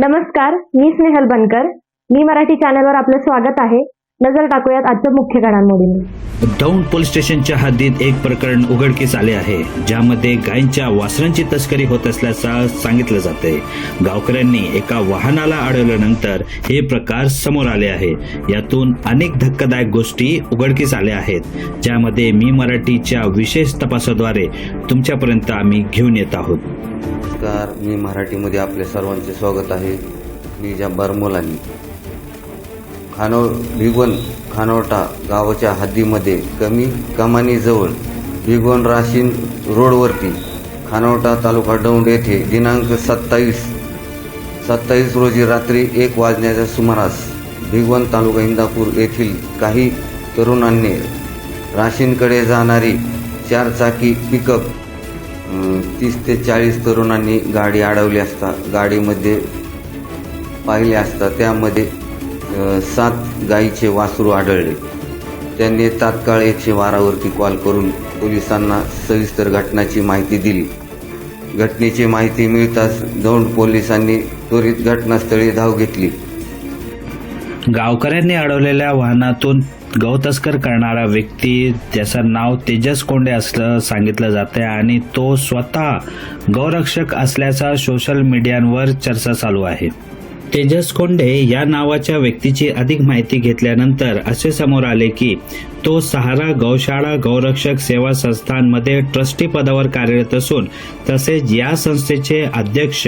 नमस्कार मी स्नेहल बनकर. मी मराठी चॅनलवर आपलं स्वागत आहे. नजर टाकूयात आजच्या मुख्य घडामोडींवर दौंड पोलीस स्टेशनच्या हद्दीत एक प्रकरण उघडकीस आले आहे ज्यामध्ये गायींच्या वासरांची तस्करी होत असल्याचं सांगितलं जाते गावकऱ्यांनी एका वाहनाला अडवल्यानंतर हे प्रकार समोर आले आहे. यातून अनेक धक्कादायक गोष्टी उघडकीस आल्या आहेत ज्यामध्ये मी मराठीच्या विशेष तपासाद्वारे तुमच्यापर्यंत आम्ही घेऊन येत आहोत. नमस्कार मी मराठीमध्ये आपले सर्वांचे स्वागत आहे. मी जब्बार मोलानी. खानो भिगवण खानोटा गावाच्या हद्दीमध्ये कमी कमानीजवळ भिगवण राशीन रोडवरती खानोटा तालुका दौंड येथे दिनांक सत्तावीस सत्तावीस रोजी रात्री एक वाजण्याच्या सुमारास भिगवण तालुका इंदापूर येथील काही तरुणांनी राशींकडे जाणारी चारचाकी पिकअप तीस ते चाळीस तरुणांनी गाडी अडवली असता गाडीमध्ये पाहिले असता त्यामध्ये सात गायीचे वासरू आढळले. त्यांनी तात्काळ एकशे बारावरती कॉल करून पोलिसांना सविस्तर घटनाची माहिती दिली. घटनेची माहिती मिळताच दौंड पोलिसांनी त्वरित घटनास्थळी धाव घेतली. गावकऱ्यांनी अडवलेल्या वाहनातून गौतस्कर करणारा व्यक्ती त्याचं नाव तेजस कोंडे असलं सांगितलं जाते आणि तो स्वतः गौरक्षक असल्याचा सोशल मीडियावर चर्चा चालू आहे. तेजस कोंडे या नावाच्या व्यक्तीची अधिक माहिती घेतल्यानंतर असे समोर आले की तो सहारा गौशाळा गौरक्षक सेवा संस्थांमध्ये ट्रस्टी पदावर कार्यरत असून तसेच या संस्थेचे अध्यक्ष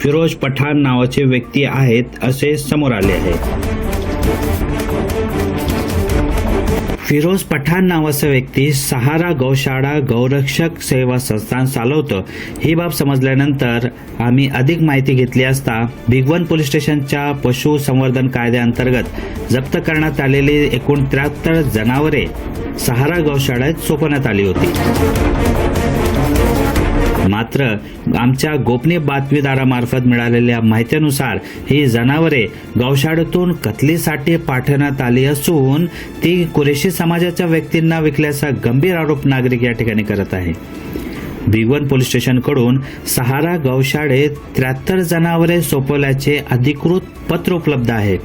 फिरोज पठाण नावाचे व्यक्ती आहेत असे समोर आले आहे. फिरोज पठाण नावाचा व्यक्ती सहारा गौशाळा गौरक्षक सेवा संस्थान चालवतो. ही बाब समजल्यानंतर आम्ही अधिक माहिती घेतली असता भिगवन पोलीस स्टेशनच्या पशु संवर्धन कायद्याअंतर्गत जप्त करण्यात आलेली एकूण त्र्याहत्तर जनावरे सहारा गौशाळेत सोपवण्यात आली होती. मात्र आमच्या गोपनीय बातमीदारामार्फत मिळालेल्या माहितीनुसार ही जनावरे गौशाळेतून कतलीसाठी पाठवण्यात आली असून ती कुरेशी समाजाच्या व्यक्तींना विकल्याचा गंभीर आरोप नागरिक या ठिकाणी करत आहे. भिगवण पोलीस स्टेशनकडून सहारा गौशाळेत त्र्याहत्तर जनावरे सोपवल्याचे अधिकृत पत्र उपलब्ध आहे.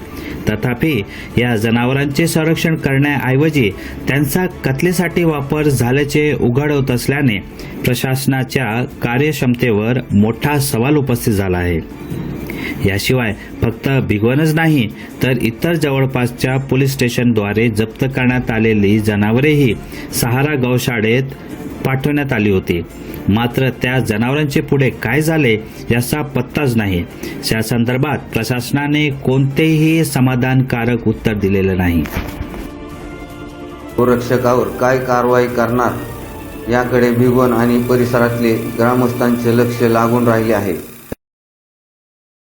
तथापि या जनावरांचे संरक्षण करण्याऐवजी त्यांचा कत्लेसाठी वापर झाल्याचे उघड होत असल्याने प्रशासनाच्या कार्यक्षमतेवर मोठा सवाल उपस्थित झाला आहे. याशिवाय फक्त भिगवणच नाही तर इतर जवळपासच्या पोलीस स्टेशनद्वारे जप्त करण्यात आलेली जनावरेही सहारा गौशाळेत पाठवण्यात आली होती. मात्र त्या जनावरांचे पुढे काय झाले याचा पत्ताच नाही. या संदर्भात प्रशासनाने कोणतेही समाधानकारक उत्तर दिलेलं नाही. गोरक्षकावर काय कारवाई करणार? याकडे भिगवण आणि परिसरातले ग्रामस्थांचे लक्ष लागून राहिले आहे.